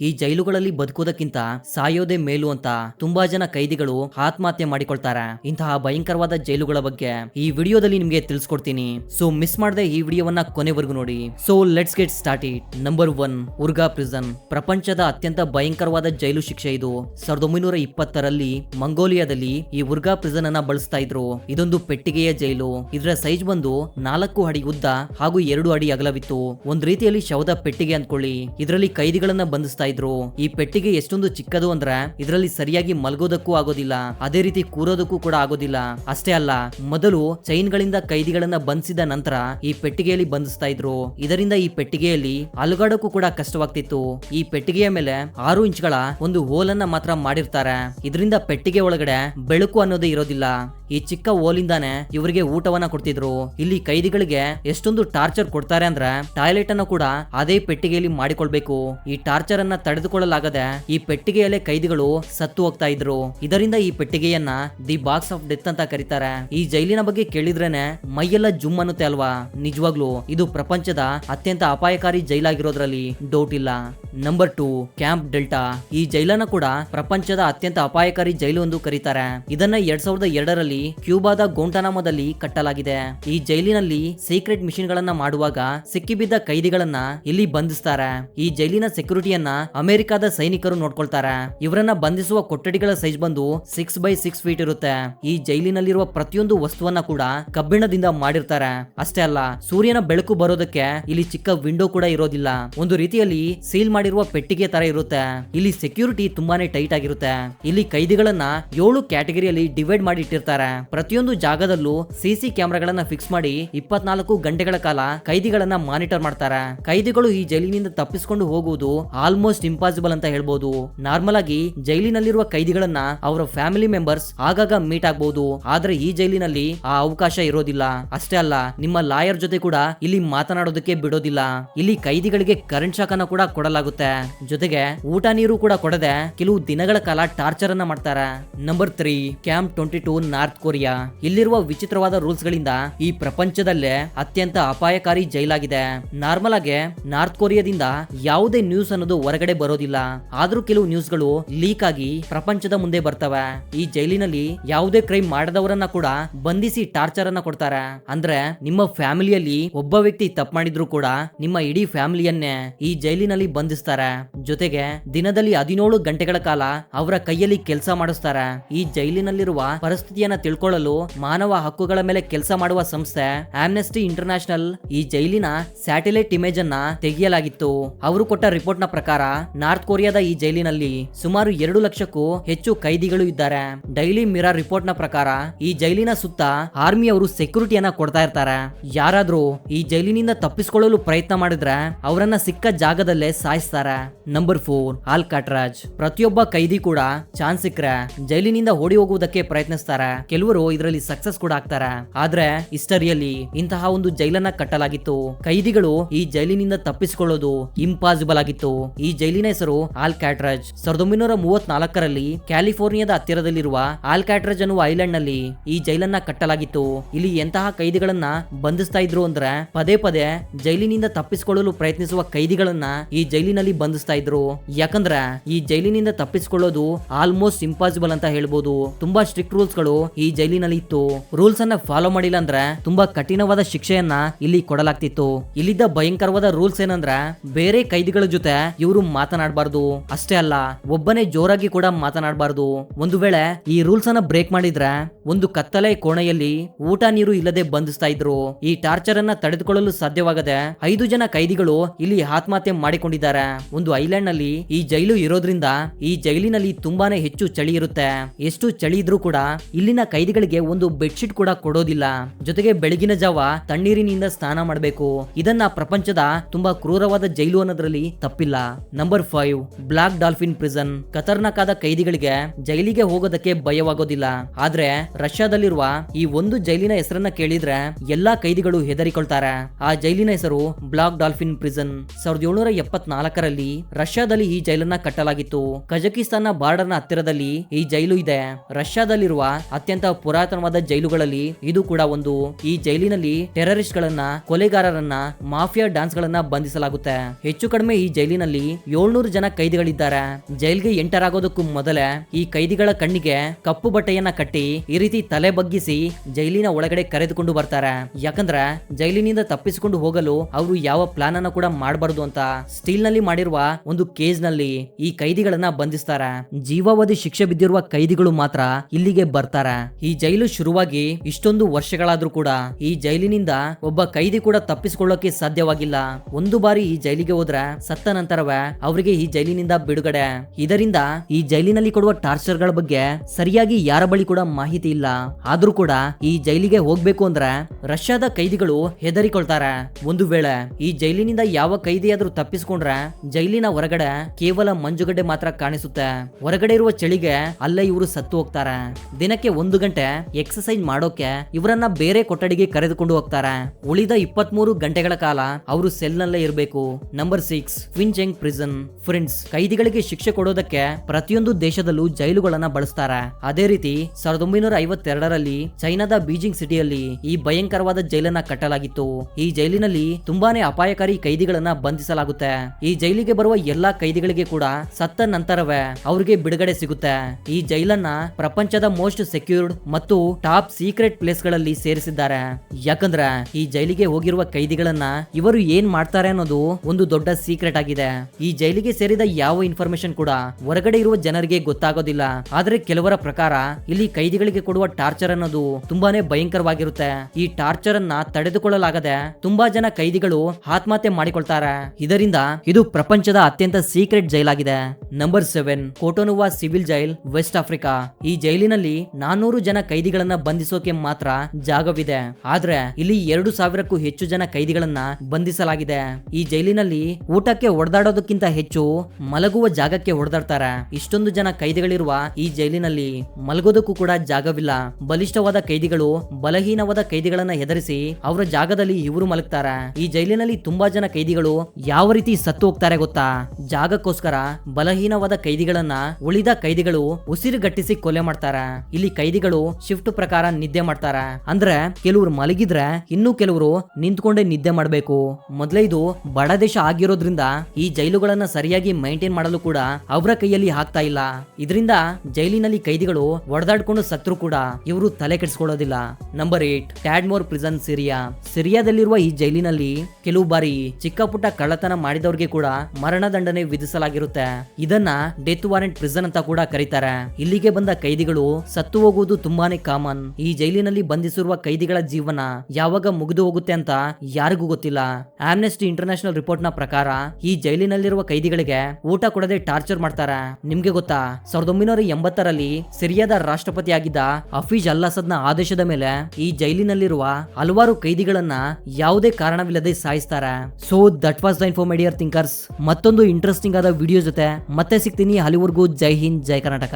ಈ ಜೈಲುಗಳಲ್ಲಿ ಬದುಕೋದಕ್ಕಿಂತ ಸಾಯೋದೇ ಮೇಲು ಅಂತ ತುಂಬಾ ಜನ ಕೈದಿಗಳು ಆತ್ಮಹತ್ಯೆ ಮಾಡಿಕೊಳ್ತಾರೆ. ಇಂತಹ ಭಯಂಕರವಾದ ಜೈಲುಗಳ ಬಗ್ಗೆ ಈ ವಿಡಿಯೋದಲ್ಲಿ ನಿಮಗೆ ತಿಳಿಸ್ಕೊಡ್ತೀನಿ. ಸೊ ಮಿಸ್ ಮಾಡದೆ ಈ ವಿಡಿಯೋವನ್ನ ಕೊನೆವರೆಗೂ ನೋಡಿ. So let's get started number one Urga prison ಪ್ರಪಂಚದ ಅತ್ಯಂತ ಭಯಂಕರವಾದ ಜೈಲು ಶಿಕ್ಷೆ ಇದು. ಸಾವಿರದ ಒಂಬೈನೂರ ಇಪ್ಪತ್ತರಲ್ಲಿ ಮಂಗೋಲಿಯಾದಲ್ಲಿ ಈ ಉರ್ಗಾ ಪ್ರಿಸನ್ ಅನ್ನ ಬಳಸ್ತಾ ಇದ್ರು. ಇದೊಂದು ಪೆಟ್ಟಿಗೆಯ ಜೈಲು. ಇದರ ಸೈಜ್ ಬಂದು ನಾಲ್ಕು ಅಡಿ ಉದ್ದ ಹಾಗೂ ಎರಡು ಅಡಿ ಅಗಲವಿತ್ತು. ಒಂದ್ ರೀತಿಯಲ್ಲಿ ಶವದ ಪೆಟ್ಟಿಗೆ ಅಂದ್ಕೊಳ್ಳಿ. ಇದರಲ್ಲಿ ಕೈದಿಗಳನ್ನ ಬಂಧಿಸ್ತಾ ಇದ್ರು. ಈ ಪೆಟ್ಟಿಗೆ ಎಷ್ಟೊಂದು ಚಿಕ್ಕದು ಅಂದ್ರೆ ಇದರಲ್ಲಿ ಸರಿಯಾಗಿ ಮಲಗೋದಕ್ಕೂ ಆಗೋದಿಲ್ಲ. ಅದೇ ರೀತಿ ಕೂರೋದಕ್ಕೂ ಕೂಡ ಆಗೋದಿಲ್ಲ. ಅಷ್ಟೇ ಅಲ್ಲ, ಮೊದಲು ಚೈನ್ ಗಳಿಂದ ಕೈದಿಗಳನ್ನ ಬಂಧಿಸಿದ ನಂತರ ಈ ಪೆಟ್ಟಿಗೆಯಲ್ಲಿ ಬಂಧಿಸ್ತಾ ಇದ್ರು. ಇದರಿಂದ ಈ ಪೆಟ್ಟಿಗೆಯಲ್ಲಿ ಅಲುಗಾಡಕ್ಕೂ ಕೂಡ ಕಷ್ಟವಾಗ್ತಿತ್ತು. ಈ ಪೆಟ್ಟಿಗೆಯ ಮೇಲೆ ಆರು ಇಂಚ್ಗಳ ಒಂದು ಹೋಲನ್ನ ಮಾತ್ರ ಮಾಡಿರ್ತಾರೆ. ಇದರಿಂದ ಪೆಟ್ಟಿಗೆ ಒಳಗಡೆ ಬೆಳಕು ಅನ್ನೋದೇ ಇರೋದಿಲ್ಲ. ಈ ಚಿಕ್ಕ ಓಲಿಂದಾನೆ ಇವರಿಗೆ ಊಟವನ್ನ ಕೊಡ್ತಿದ್ರು. ಇಲ್ಲಿ ಕೈದಿಗಳಿಗೆ ಎಷ್ಟೊಂದು ಟಾರ್ಚರ್ ಕೊಡ್ತಾರೆ ಅಂದ್ರೆ ಟಾಯ್ಲೆಟ್ ಅನ್ನು ಕೂಡ ಅದೇ ಪೆಟ್ಟಿಗೆಯಲ್ಲಿ ಮಾಡಿಕೊಳ್ಬೇಕು. ಈ ಟಾರ್ಚರ್ ತಡೆದುಕೊಳ್ಳಲಾಗದೆ ಈ ಪೆಟ್ಟಿಗೆಯಲ್ಲೇ ಕೈದಿಗಳು ಸತ್ತು ಹೋಗ್ತಾ ಇದ್ರು. ಇದರಿಂದ ಈ ಪೆಟ್ಟಿಗೆಯನ್ನ ದಿ ಬಾಕ್ಸ್ ಆಫ್ ಡೆತ್ ಅಂತ ಕರೀತಾರೆ. ಈ ಜೈಲಿನ ಬಗ್ಗೆ ಕೇಳಿದ್ರೇನೆ ಮೈಯೆಲ್ಲ ಜುಮ್ ಅನ್ನುತ್ತೆ ಅಲ್ವಾ? ನಿಜವಾಗ್ಲು ಇದು ಪ್ರಪಂಚದ ಅತ್ಯಂತ ಅಪಾಯಕಾರಿ ಜೈಲಾಗಿರೋದ್ರಲ್ಲಿ ಡೌಟ್ ಇಲ್ಲ. ನಂಬರ್ ಟೂ ಕ್ಯಾಂಪ್ ಡೆಲ್ಟಾ ಈ ಜೈಲನ್ನ ಕೂಡ ಪ್ರಪಂಚದ ಅತ್ಯಂತ ಅಪಾಯಕಾರಿ ಜೈಲು ಎಂದು ಕರೀತಾರೆ. ಇದನ್ನ ಎರಡ್ ಸಾವಿರದ ಎರಡರಲ್ಲಿ ಕ್ಯೂಬಾದ ಗೋಂಟಾನಾಮದಲ್ಲಿ ಕಟ್ಟಲಾಗಿದೆ. ಈ ಜೈಲಿನಲ್ಲಿ ಸೀಕ್ರೆಟ್ ಮಿಷಿನ್ ಗಳನ್ನ ಮಾಡುವಾಗ ಸಿಕ್ಕಿಬಿದ್ದ ಕೈದಿಗಳನ್ನ ಇಲ್ಲಿ ಬಂಧಿಸ್ತಾರೆ. ಈ ಜೈಲಿನ ಸೆಕ್ಯೂರಿಟಿಯನ್ನ ಅಮೆರಿಕದ ಸೈನಿಕರು ನೋಡ್ಕೊಳ್ತಾರೆ. ಇವರನ್ನ ಬಂಧಿಸುವ ಕೊಠಡಿಗಳ ಸೈಜ್ ಬಂದು ಸಿಕ್ಸ್ ಬೈ ಸಿಕ್ಸ್ ಫೀಟ್ ಇರುತ್ತೆ. ಈ ಜೈಲಿನಲ್ಲಿರುವ ಪ್ರತಿಯೊಂದು ವಸ್ತುವನ್ನ ಕೂಡ ಕಬ್ಬಿಣದಿಂದ ಮಾಡಿರ್ತಾರೆ. ಅಷ್ಟೇ ಅಲ್ಲ, ಸೂರ್ಯನ ಬೆಳಕು ಬರೋದಕ್ಕೆ ಇಲ್ಲಿ ಚಿಕ್ಕ ವಿಂಡೋ ಕೂಡ ಇರೋದಿಲ್ಲ. ಒಂದು ರೀತಿಯಲ್ಲಿ ಸೀಲ್ ಮಾಡಿರುವ ಪೆಟ್ಟಿಗೆ ತರ ಇರುತ್ತೆ. ಇಲ್ಲಿ ಸೆಕ್ಯೂರಿಟಿ ತುಂಬಾನೇ ಟೈಟ್ ಆಗಿರುತ್ತೆ. ಇಲ್ಲಿ ಕೈದಿಗಳನ್ನ ಏಳು ಕ್ಯಾಟಗರಿಯಲ್ಲಿ ಡಿವೈಡ್ ಮಾಡಿ ಇಟ್ಟಿರ್ತಾರೆ. ಪ್ರತಿಯೊಂದು ಜಾಗದಲ್ಲೂ ಸಿಸಿ ಕ್ಯಾಮೆರಾಗಳನ್ನ ಫಿಕ್ಸ್ ಮಾಡಿ ಇಪ್ಪತ್ನಾಲ್ಕು ಗಂಟೆಗಳ ಕಾಲ ಕೈದಿಗಳನ್ನ ಮಾನಿಟರ್ ಮಾಡ್ತಾರೆ. ಕೈದಿಗಳು ಈ ಜೈಲಿನಿಂದ ತಪ್ಪಿಸಿಕೊಂಡು ಹೋಗುವುದು ಆಲ್ಮೋಸ್ಟ್ ಇಂಪಾಸಿಬಲ್ ಅಂತ ಹೇಳ್ಬೋದು. ನಾರ್ಮಲ್ ಆಗಿ ಜೈಲಿನಲ್ಲಿರುವ ಕೈದಿಗಳನ್ನ ಅವರ ಫ್ಯಾಮಿಲಿ ಮೆಂಬರ್ಸ್ ಆಗಾಗ ಮೀಟ್ ಆಗ್ಬಹುದು ಆದ್ರೆ ಈ ಜೈಲಿನಲ್ಲಿ ಆ ಅವಕಾಶ ಇರೋದಿಲ್ಲ. ಅಷ್ಟೇ ಅಲ್ಲ, ನಿಮ್ಮ ಲಾಯರ್ ಜೊತೆ ಕೂಡ ಇಲ್ಲಿ ಮಾತನಾಡೋದಕ್ಕೆ ಬಿಡೋದಿಲ್ಲ. ಇಲ್ಲಿ ಕೈದಿಗಳಿಗೆ ಕರೆಂಟ್ ಶಾಕ್ ಅನ್ನ ಕೂಡ ಕೊಡಲಾಗುತ್ತೆ. ಜೊತೆಗೆ ಊಟ ನೀರು ಕೂಡ ಕೊಡದೆ ಕೆಲವು ದಿನಗಳ ಕಾಲ ಟಾರ್ಚರ್ ಅನ್ನ ಮಾಡ್ತಾರೆ. Number three, camp twenty two North Korea. ಇಲ್ಲಿರುವ ವಿಚಿತ್ರವಾದ ರೂಲ್ಸ್ ಗಳಿಂದ ಈ ಪ್ರಪಂಚದಲ್ಲೇ ಅತ್ಯಂತ ಅಪಾಯಕಾರಿ ಜೈಲಾಗಿದೆ. ನಾರ್ಮಲ್ ಆಗಿ ನಾರ್ತ್ ಕೊರಿಯಾದಿಂದ ಯಾವುದೇ ನ್ಯೂಸ್ ಅನ್ನೋದು ಹೊರಗಡೆ ಬರೋದಿಲ್ಲ. ಆದ್ರೂ ಕೆಲವು ನ್ಯೂಸ್ಗಳು ಲೀಕ್ ಆಗಿ ಪ್ರಪಂಚದ ಮುಂದೆ ಬರ್ತವೆ. ಈ ಜೈಲಿನಲ್ಲಿ ಯಾವುದೇ ಕ್ರೈಮ್ ಮಾಡದವರನ್ನ ಕೂಡ ಬಂಧಿಸಿ ಟಾರ್ಚರ್ ಅನ್ನ ಕೊಡ್ತಾರೆ. ಅಂದ್ರೆ ನಿಮ್ಮ ಫ್ಯಾಮಿಲಿಯಲ್ಲಿ ಒಬ್ಬ ವ್ಯಕ್ತಿ ತಪ್ಪು ಮಾಡಿದ್ರು ಕೂಡ ನಿಮ್ಮ ಇಡೀ ಫ್ಯಾಮಿಲಿಯನ್ನೇ ಈ ಜೈಲಿನಲ್ಲಿ ಬಂಧಿಸ್ತಾರೆ. ಜೊತೆಗೆ ದಿನದಲ್ಲಿ ಹದಿನೇಳು ಗಂಟೆಗಳ ಕಾಲ ಅವರ ಕೈಯಲ್ಲಿ ಕೆಲಸ ಮಾಡಿಸ್ತಾರೆ. ಈ ಜೈಲಿನಲ್ಲಿರುವ ಪರಿಸ್ಥಿತಿಯನ್ನ ತಿಳ್ಕೊಳ್ಳಲು ಮಾನವ ಹಕ್ಕುಗಳ ಮೇಲೆ ಕೆಲಸ ಮಾಡುವ ಸಂಸ್ಥೆ ಆಮ್ನೆಸ್ಟಿ ಇಂಟರ್ನ್ಯಾಷನಲ್ ಈ ಜೈಲಿನ ಸ್ಯಾಟಲೈಟ್ ಇಮೇಜ್ ಅನ್ನ ತೆಗೆಯಲಾಗಿತ್ತು. ಅವರು ಕೊಟ್ಟ ರಿಪೋರ್ಟ್ ಪ್ರಕಾರ ನಾರ್ತ್ ಕೊರಿಯಾದ ಈ ಜೈಲಿನಲ್ಲಿ ಸುಮಾರು ಎರಡು ಲಕ್ಷಕ್ಕೂ ಹೆಚ್ಚು ಕೈದಿಗಳು ಇದ್ದಾರೆ. ಡೈಲಿ ಮಿರರ್ ರಿಪೋರ್ಟ್ನ ಪ್ರಕಾರ ಈ ಜೈಲಿನ ಸುತ್ತ ಆರ್ಮಿ ಅವರು ಸೆಕ್ಯೂರಿಟಿಯನ್ನ ಕೊಡ್ತಾ ಇರ್ತಾರೆ. ಯಾರಾದ್ರೂ ಈ ಜೈಲಿನಿಂದ ತಪ್ಪಿಸಿಕೊಳ್ಳಲು ಪ್ರಯತ್ನ ಮಾಡಿದ್ರೆ ಅವರನ್ನ ಸಿಕ್ಕ ಜಾಗದಲ್ಲೇ ಸಾಯಿಸ್ತಾರೆ. Number four, Alcatraz. ಪ್ರತಿಯೊಬ್ಬ ಕೈದಿ ಕೂಡ ಚಾನ್ಸ್ ಸಿಕ್ಕರೆ ಜೈಲಿನಿಂದ ಓಡಿ ಹೋಗುವುದಕ್ಕೆ ಪ್ರಯತ್ನಿಸ್ತಾರೆ. ಕೆಲವರು ಇದರಲ್ಲಿ ಸಕ್ಸಸ್ ಕೂಡ ಆಗ್ತಾರೆ. ಆದ್ರೆ ಹಿಸ್ಟರಿಯಲ್ಲಿ ಇಂತಹ ಒಂದು ಜೈಲನ್ನ ಕಟ್ಟಲಾಗಿತ್ತು. ಕೈದಿಗಳು ಈ ಜೈಲಿನಿಂದ ತಪ್ಪಿಸಿಕೊಳ್ಳೋದು ಇಂಪಾಸಿಬಲ್ ಆಗಿತ್ತು. ಈ ಜೈಲಿನ ಹೆಸರು ಆಲ್ ಕ್ಯಾಟ್ರಾಜ್. ಸಾವಿರದ ಒಂಬೈನೂರ ಮೂವತ್ನಾಲ್ಕರಲ್ಲಿ ಕ್ಯಾಲಿಫೋರ್ನಿಯಾದ ಹತ್ತಿರದಲ್ಲಿರುವ ಆಲ್ ಕ್ಯಾಟ್ರಾಜ್ ಅನ್ನುವ ಐಲ್ಯಾಂಡ್ನಲ್ಲಿ ಈ ಜೈಲನ್ನ ಕಟ್ಟಲಾಗಿತ್ತು. ಇಲ್ಲಿ ಎಂತಹ ಕೈದಿಗಳನ್ನ ಬಂಧಿಸ್ತಾ ಇದ್ರು ಅಂದ್ರೆ ಪದೇ ಪದೇ ಜೈಲಿನಿಂದ ತಪ್ಪಿಸಿಕೊಳ್ಳಲು ಪ್ರಯತ್ನಿಸುವ ಕೈದಿಗಳನ್ನ ಈ ಜೈಲಿನಲ್ಲಿ ಬಂಧಿಸ್ತಾ ಇದ್ರು. ಯಾಕಂದ್ರೆ ಈ ಜೈಲಿನಿಂದ ತಪ್ಪಿಸಿಕೊಳ್ಳೋದು ಆಲ್ಮೋಸ್ಟ್ ಇಂಪಾಸಿಬಲ್ ಅಂತ ಹೇಳ್ಬೋದು. ತುಂಬಾ ಸ್ಟ್ರಿಕ್ಟ್ ರೂಲ್ಸ್ಗಳು ಈ ಜೈಲಿನಲ್ಲಿ ಇತ್ತು. ರೂಲ್ಸ್ ಅನ್ನ ಫಾಲೋ ಮಾಡಿಲ್ಲ ಅಂದ್ರೆ ತುಂಬಾ ಕಠಿಣವಾದ ಶಿಕ್ಷೆಯನ್ನ ಇಲ್ಲಿ ಕೊಡಲಾಗ್ತಿತ್ತು. ಇಲ್ಲಿದ್ದ ಭಯಂಕರವಾದ ರೂಲ್ಸ್ ಏನಂದ್ರೆ ಬೇರೆ ಕೈದಿಗಳ ಜೊತೆ ಇವರು ಮಾತನಾಡಬಾರ್ದು. ಅಷ್ಟೇ ಅಲ್ಲ, ಒಬ್ಬನೇ ಜೋರಾಗಿ ಕೂಡ ಮಾತನಾಡಬಾರ್ದು. ಒಂದು ವೇಳೆ ಈ ರೂಲ್ಸ್ ಅನ್ನ ಬ್ರೇಕ್ ಮಾಡಿದ್ರೆ, ಒಂದು ಕತ್ತಲೆ ಕೋಣೆಯಲ್ಲಿ ಊಟ ನೀರು ಇಲ್ಲದೆ ಬಂಧಿಸ್ತಾ ಇದ್ರು. ಈ ಟಾರ್ಚರ್ ಅನ್ನ ತಡೆದುಕೊಳ್ಳಲು ಸಾಧ್ಯವಾಗದೆ ಐದು ಜನ ಕೈದಿಗಳು ಇಲ್ಲಿ ಆತ್ಮಹತ್ಯೆ ಮಾಡಿಕೊಂಡಿದ್ದಾರೆ. ಒಂದು ಐಲ್ಯಾಂಡ್ನಲ್ಲಿ ಈ ಜೈಲು ಇರೋದ್ರಿಂದ ಈ ಜೈಲಿನಲ್ಲಿ ತುಂಬಾನೇ ಹೆಚ್ಚು ಚಳಿ ಇರುತ್ತೆ. ಎಷ್ಟು ಚಳಿ ಇದ್ರೂ ಕೂಡ ಇಲ್ಲಿನ ಕೈದಿಗಳಿಗೆ ಒಂದು ಬೆಡ್ಶೀಟ್ ಕೂಡ ಕೊಡೋದಿಲ್ಲ. ಜೊತೆಗೆ ಬೆಳಗಿನ ಜಾವ ತಣ್ಣೀರಿನಿಂದ ಸ್ನಾನ ಮಾಡಬೇಕು. ಇದನ್ನ ಪ್ರಪಂಚದ ತುಂಬಾ ಕ್ರೂರವಾದ ಜೈಲು ಅನ್ನೋದ್ರಲ್ಲಿ ತಪ್ಪಿಲ್ಲ. Number five Black Dolphin prison ಖತರ್ನಾಕಾದ ಕೈದಿಗಳಿಗೆ ಜೈಲಿಗೆ ಹೋಗೋದಕ್ಕೆ ಭಯವಾಗೋದಿಲ್ಲ. ಆದ್ರೆ ರಷ್ಯಾದಲ್ಲಿರುವ ಈ ಒಂದು ಜೈಲಿನ ಹೆಸರನ್ನ ಕೇಳಿದ್ರೆ ಎಲ್ಲಾ ಕೈದಿಗಳು ಹೆದರಿಕೊಳ್ತಾರೆ. ಆ ಜೈಲಿನ ಹೆಸರು ಬ್ಲಾಕ್ ಡಾಲ್ಫಿನ್ ಪ್ರಿಸನ್ ಸಾವಿರದ ಏಳ್ನೂರ ಎಪ್ಪತ್ನಾಲ್ಕರಲ್ಲಿ ರಷ್ಯಾದಲ್ಲಿ ಈ ಜೈಲನ್ನ ಕಟ್ಟಲಾಗಿತ್ತು. ಕಜಕಿಸ್ತಾನ ಬಾರ್ಡರ್ನ ಹತ್ತಿರದಲ್ಲಿ ಈ ಜೈಲು ಇದೆ. ರಷ್ಯಾದಲ್ಲಿರುವ ಅತ್ಯಂತ ಪುರಾತನವಾದ ಜೈಲುಗಳಲ್ಲಿ ಇದು ಕೂಡ ಒಂದು. ಈ ಜೈಲಿನಲ್ಲಿ ಟೆರರಿಸ್ಟ್ ಗಳನ್ನ ಕೊಲೆಗಾರರನ್ನ, ಮಾಫಿಯಾ ಡಾನ್ಸ್ ಗಳನ್ನ ಬಂಧಿಸಲಾಗುತ್ತೆ. ಹೆಚ್ಚು ಕಡಿಮೆ ಈ ಜೈಲಿನಲ್ಲಿ ಏಳ್ನೂರು ಜನ ಕೈದಿಗಳಿದ್ದಾರೆ. ಜೈಲ್ಗೆ ಎಂಟರ್ ಆಗೋದಕ್ಕೂ ಮೊದಲೇ ಈ ಕೈದಿಗಳ ಕಣ್ಣಿಗೆ ಕಪ್ಪು ಬಟ್ಟೆಯನ್ನ ಕಟ್ಟಿ ಈ ರೀತಿ ತಲೆ ಬಗ್ಗಿಸಿ ಜೈಲಿನ ಒಳಗಡೆ ಕರೆದುಕೊಂಡು ಬರ್ತಾರೆ. ಯಾಕಂದ್ರೆ ಜೈಲಿನಿಂದ ತಪ್ಪಿಸಿಕೊಂಡು ಹೋಗಲು ಅವರು ಯಾವ ಪ್ಲಾನ್ ಅನ್ನ ಕೂಡ ಮಾಡಬಾರದು ಅಂತ ಸ್ಟೀಲ್ನಲ್ಲಿ ಮಾಡಿರುವ ಒಂದು ಕೇಜ್ನಲ್ಲಿ ಈ ಕೈದಿಗಳನ್ನ ಬಂಧಿಸ್ತಾರೆ. ಜೀವಾವಧಿ ಶಿಕ್ಷೆ ಬಿದ್ದಿರುವ ಕೈದಿಗಳು ಮಾತ್ರ ಇಲ್ಲಿಗೆ ಬರ್ತಾರೆ. ಈ ಜೈಲು ಶುರುವಾಗಿ ಇಷ್ಟೊಂದು ವರ್ಷಗಳಾದ್ರೂ ಕೂಡ ಈ ಜೈಲಿನಿಂದ ಒಬ್ಬ ಕೈದಿ ಕೂಡ ತಪ್ಪಿಸಿಕೊಳ್ಳೋಕೆ ಸಾಧ್ಯವಾಗಿಲ್ಲ. ಒಂದು ಬಾರಿ ಈ ಜೈಲಿಗೆ ಹೋದ್ರೆ ಸತ್ತ ನಂತರವೇ ಅವರಿಗೆ ಈ ಜೈಲಿನಿಂದ ಬಿಡುಗಡೆ. ಇದರಿಂದ ಈ ಜೈಲಿನಲ್ಲಿ ಕೊಡುವ ಟಾರ್ಚರ್ಗಳ ಬಗ್ಗೆ ಸರಿಯಾಗಿ ಯಾರ ಬಳಿ ಕೂಡ ಮಾಹಿತಿ ಇಲ್ಲ. ಆದ್ರೂ ಕೂಡ ಈ ಜೈಲಿಗೆ ಹೋಗ್ಬೇಕು ಅಂದ್ರೆ ರಷ್ಯಾದ ಕೈದಿಗಳು ಹೆದರಿಕೊಳ್ತಾರೆ. ಒಂದು ವೇಳೆ ಈ ಜೈಲಿನಿಂದ ಯಾವ ಕೈದಿಯಾದ್ರೂ ತಪ್ಪಿಸ್ಕೊಂಡ್ರೆ ಜೈಲಿನ ಹೊರಗಡೆ ಕೇವಲ ಮಂಜುಗಡ್ಡೆ ಮಾತ್ರ ಕಾಣಿಸುತ್ತೆ. ಹೊರಗಡೆ ಇರುವ ಚಳಿಗೆ ಅಲ್ಲೇ ಇವರು ಸತ್ತು ಹೋಗ್ತಾರೆ. ದಿನಕ್ಕೆ ಒಂದು ಗಂಟೆ ಎಕ್ಸಸೈಸ್ ಮಾಡೋಕೆ ಇವರನ್ನ ಬೇರೆ ಕೊಠಡಿಗೆ ಕರೆದುಕೊಂಡು ಹೋಗ್ತಾರೆ. ಉಳಿದ ಇಪ್ಪತ್ಮೂರು ಗಂಟೆಗಳ ಕಾಲ ಅವರು ಸೆಲ್ ನಲ್ಲೇ ಇರಬೇಕು. Number six Qincheng prison. Friends ಕೈದಿಗಳಿಗೆ ಶಿಕ್ಷೆ ಕೊಡೋದಕ್ಕೆ ಪ್ರತಿಯೊಂದು ದೇಶದಲ್ಲೂ ಜೈಲುಗಳನ್ನ ಬಳಸ್ತಾರೆ. ಅದೇ ರೀತಿ ಸಾವಿರದ ಒಂಬೈನೂರ ಐವತ್ತೆರಡರಲ್ಲಿ ಚೈನಾದ ಬೀಜಿಂಗ್ ಸಿಟಿಯಲ್ಲಿ ಈ ಭಯಂಕರವಾದ ಜೈಲನ್ನ ಕಟ್ಟಲಾಗಿತ್ತು. ಈ ಜೈಲಿನಲ್ಲಿ ತುಂಬಾನೇ ಅಪಾಯಕಾರಿ ಕೈದಿಗಳನ್ನ ಬಂಧಿಸಲಾಗುತ್ತೆ. ಈ ಜೈಲಿಗೆ ಬರುವ ಎಲ್ಲಾ ಕೈದಿಗಳಿಗೆ ಕೂಡ ಸತ್ತ ನಂತರವೇ ಅವ್ರಿಗೆ ಬಿಡುಗಡೆ ಸಿಗುತ್ತೆ. ಈ ಜೈಲನ್ನ ಪ್ರಪಂಚದ ಮೋಸ್ಟ್ ಸೆಕ್ಯೂರ್ಡ್ ಮತ್ತು ಟಾಪ್ ಸೀಕ್ರೆಟ್ ಪ್ಲೇಸ್ಗಳಲ್ಲಿ ಸೇರಿಸಿದ್ದಾರೆ. ಯಾಕಂದ್ರೆ ಈ ಜೈಲಿಗೆ ಹೋಗಿರುವ ಕೈದಿಗಳನ್ನ ಇವರು ಏನ್ ಮಾಡ್ತಾರೆ ಅನ್ನೋದು ಒಂದು ದೊಡ್ಡ ಸೀಕ್ರೆಟ್ ಆಗಿದೆ. ಜೈಲಿಗೆ ಸೇರಿದ ಯಾವ ಇನ್ಫಾರ್ಮೇಶನ್ ಕೂಡ ಹೊರಗಡೆ ಇರುವ ಜನರಿಗೆ ಗೊತ್ತಾಗೋದಿಲ್ಲ. ಆದರೆ ಕೆಲವರ ಪ್ರಕಾರ ಇಲ್ಲಿ ಕೈದಿಗಳಿಗೆ ಕೊಡುವ ಟಾರ್ಚರ್ ಅನ್ನೋದು ತುಂಬಾನೇ ಭಯಂಕರವಾಗಿರುತ್ತೆ. ಈ ಟಾರ್ಚರ್ ಅನ್ನ ತಡೆದುಕೊಳ್ಳಲಾಗದೆ ತುಂಬಾ ಜನ ಕೈದಿಗಳು ಆತ್ಮಹತ್ಯೆ ಮಾಡಿಕೊಳ್ತಾರೆ. ಇದರಿಂದ ಇದು ಪ್ರಪಂಚದ ಅತ್ಯಂತ secret ಜೈಲಾಗಿದೆ number seven Cotonou civil jail West Africa ಈ ಜೈಲಿನಲ್ಲಿ ನಾನೂರು ಜನ ಕೈದಿಗಳನ್ನ ಬಂಧಿಸೋಕೆ ಮಾತ್ರ ಜಾಗವಿದೆ. ಆದ್ರೆ ಇಲ್ಲಿ ಎರಡು ಸಾವಿರಕ್ಕೂ ಹೆಚ್ಚು ಜನ ಕೈದಿಗಳನ್ನ ಬಂಧಿಸಲಾಗಿದೆ. ಈ ಜೈಲಿನಲ್ಲಿ ಊಟಕ್ಕೆ ಹೊಡೆದಾಡೋದಕ್ಕಿಂತ ಹೆಚ್ಚು ಮಲಗುವ ಜಾಗಕ್ಕೆ ಹೊಡೆದಾಡ್ತಾರ. ಇಷ್ಟೊಂದು ಜನ ಕೈದಿಗಳಿರುವ ಈ ಜೈಲಿನಲ್ಲಿ ಮಲಗೋದಕ್ಕೂ ಕೂಡ ಜಾಗವಿಲ್ಲ. ಬಲಿಷ್ಠವಾದ ಕೈದಿಗಳು, ಬಲಹೀನವಾದ ಕೈದಿಗಳನ್ನ ಹೆದರಿಸಿ ಅವರ ಜಾಗದಲ್ಲಿ ಇವರು ಮಲಗ್ತಾರ. ಈ ಜೈಲಿನಲ್ಲಿ ತುಂಬಾ ಜನ ಕೈದಿಗಳು ಯಾವ ರೀತಿ ಸತ್ತು ಹೋಗ್ತಾರೆ ಗೊತ್ತಾ? ಜಾಗಕ್ಕೋಸ್ಕರ ಬಲಹೀನವಾದ ಕೈದಿಗಳನ್ನ ಉಳಿದ ಕೈದಿಗಳು ಉಸಿರುಗಟ್ಟಿಸಿ ಕೊಲೆ ಮಾಡ್ತಾರೆ. ಇಲ್ಲಿ ಕೈದಿಗಳು ಶಿಫ್ಟ್ ಪ್ರಕಾರ ನಿದ್ದೆ ಮಾಡ್ತಾರ. ಅಂದ್ರೆ ಕೆಲವರು ಮಲಗಿದ್ರೆ ಇನ್ನು ಕೆಲವರು ನಿಂತ್ಕೊಂಡೇ ನಿದ್ದೆ ಮಾಡಬೇಕು. ಮೊದಲೇ ಇದು ಬಡ ದೇಶ ಆಗಿರೋದ್ರಿಂದ ಈ ಜೈಲುಗಳನ್ನ ಸರಿಯಾಗಿ ಮೈಂಟೈನ್ ಮಾಡಲು ಕೂಡ ಅವರ ಕೈಯಲ್ಲಿ ಹಾಕ್ತಾ ಇಲ್ಲ. ಇದರಿಂದ ಜೈಲಿನಲ್ಲಿ ಕೈದಿಗಳು ಒಡೆದಾಡ್ಕೊಂಡು ಸತ್ರು ಕೂಡ ಇವರು ತಲೆ ಕೆಡಿಸ್ಕೊಳ್ಳೋದಿಲ್ಲ. Number eight Tadmor prison Syria ಸಿರಿಯಾದಲ್ಲಿರುವ ಈ ಜೈಲಿನಲ್ಲಿ ಕೆಲವು ಬಾರಿ ಚಿಕ್ಕ ಪುಟ್ಟ ಕಳ್ಳತನ ಮಾಡಿದವರಿಗೆ ಕೂಡ ಮರಣದಂಡನೆ ವಿಧಿಸಲಾಗಿರುತ್ತೆ. ಇದನ್ನ ಡೆತ್ ವಾರೆಂಟ್ ಪ್ರಿಸನ್ ಅಂತ ಕೂಡ ಕರೀತಾರೆ. ಇಲ್ಲಿಗೆ ಬಂದ ಕೈದಿಗಳು ಸತ್ತು ಹೋಗುವುದು ತುಂಬಾನೇ ಕಾಮನ್ ಈ ಜೈಲಿನಲ್ಲಿ ಬಂಧಿಸಿರುವ ಕೈದಿಗಳ ಜೀವನ ಯಾವಾಗ ಮುಗಿದು ಹೋಗುತ್ತೆ ಅಂತ ಯಾರಿಗೂ ಗೊತ್ತಿಲ್ಲ. ಆಮ್ನೆಸ್ಟಿ ಇಂಟರ್ನ್ಯಾಷನಲ್ ರಿಪೋರ್ಟ್ನ ಪ್ರಕಾರ ಈ ಜೈಲಿನಲ್ಲಿರುವ ಕೈದಿಗಳಿಗೆ ಊಟ ಕೊಡದೆ ಟಾರ್ಚರ್ ಮಾಡ್ತಾರೆ? ನಿಮ್ಗೆ ಗೊತ್ತಾ? ಸಾವಿರದ ಒಂಬೈನೂರ ಎಂಬತ್ತರಲ್ಲಿ ಸಿರಿಯಾದ ರಾಷ್ಟ್ರಪತಿಯಾಗಿದ್ದ ಹಫೀಜ್ ಅಲ್ಲಾಸದ್ನ ಆದೇಶದ ಮೇಲೆ ಈ ಜೈಲಿನಲ್ಲಿರುವ ಹಲವಾರು ಕೈದಿಗಳನ್ನ ಯಾವುದೇ ಕಾರಣವಿಲ್ಲದೆ ಸಾಯಿಸ್ತಾರೆ? So that was the Informedia Thinkers ಮತ್ತೊಂದು ಇಂಟ್ರೆಸ್ಟಿಂಗ್ ಆದ ವಿಡಿಯೋ ಜೊತೆ ಮತ್ತೆ ಸಿಗ್ತೀನಿ ಅಲ್ಲಿವರೆಗೂ ಜೈ ಹಿಂದ್, ಜೈ ಕರ್ನಾಟಕ.